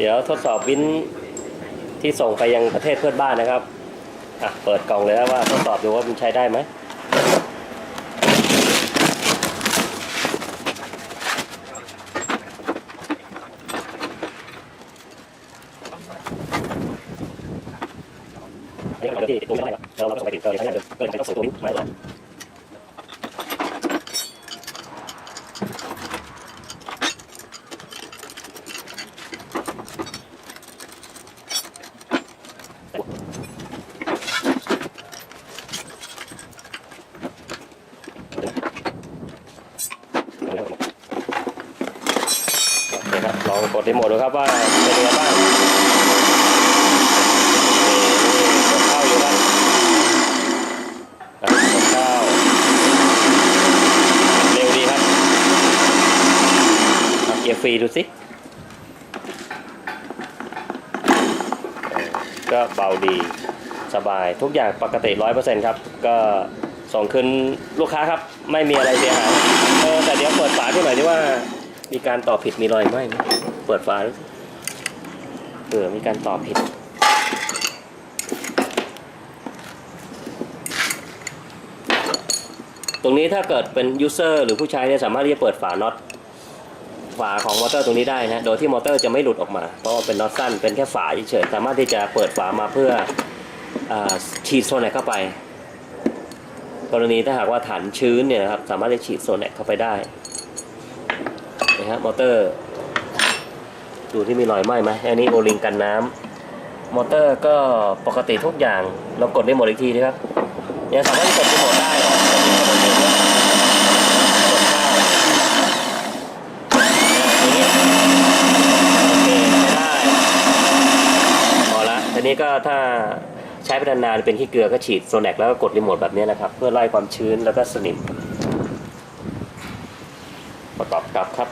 เดี๋ยวทดสอบวินที่ส่งไปยังประเทศเพื่อนบ้านนะครับอะเปิดกล่องเลยนะว่าทดสอบดูว่ามันใช้ได้ไหมอันนี้เราที่ตัวไม่ได้หรอกเราเราส่งไปถึงเราเลยใช้งานเดิมก็เลยใช้ต้องส่งตัวนี้มาให้เราโอ เคครับลองกดรีโมทดูครับว่าเป็นยังไงบ้างกดเข้าอยู่ครับอะกดเข้าเร็วดีครับเอาเกียร์ฟรีดูสิก็เบาดีสบายทุกอย่างปกติร้อยเปอร์เซ็นต์ครับ ก็ส่งคืนลูกค้าครับ ไม่มีอะไรเสียหายเออแต่เดี๋ยวเปิดฝาดูหน่อยดีว่า มีการต่อผิดมีรอยไหมเปิดฝาดูเออมีการต่อผิด ตรงนี้ถ้าเกิดเป็นยูเซอร์หรือผู้ใช้เนี่ยสามารถที่จะเปิดฝาน็อตฝาของมอเตอร์ตรงนี้ได้นะโดยที่มอเตอร์จะไม่หลุดออกมา เพราะว่าเป็นน็อตสั้นเป็นแค่ฝาเฉยๆสามารถที่จะเปิดฝามาเพื่ออฉีดโซนแนกเข้าไป กรณีถ้าหากว่าฐานชื้นเนี่ยนะครับสามารถที่ฉีดโซนแนกเข้าไปได้ นะฮะมอเตอร์ ดูที่มีรอยไหม้ไหมอันนี้โอลิงกันน้ำมอเตอร์ก็ปกติทุกอย่างเรากดได้หมดอีกทีนะครับยังสามารถที่กดได้หมดได้หรอกแต่มีกรณีว่ากดเข้าอย่างเงี้ยโอเคใช้ได้พอละทีนี้ก็ถ้าใช้ไปนานๆเป็นขี้เกลือก็ฉีดโซแนกแล้วก็กดรีโมทแบบนี้นะครับ เพื่อไล่ความชื้นแล้วก็สนิมประกอบกับครับ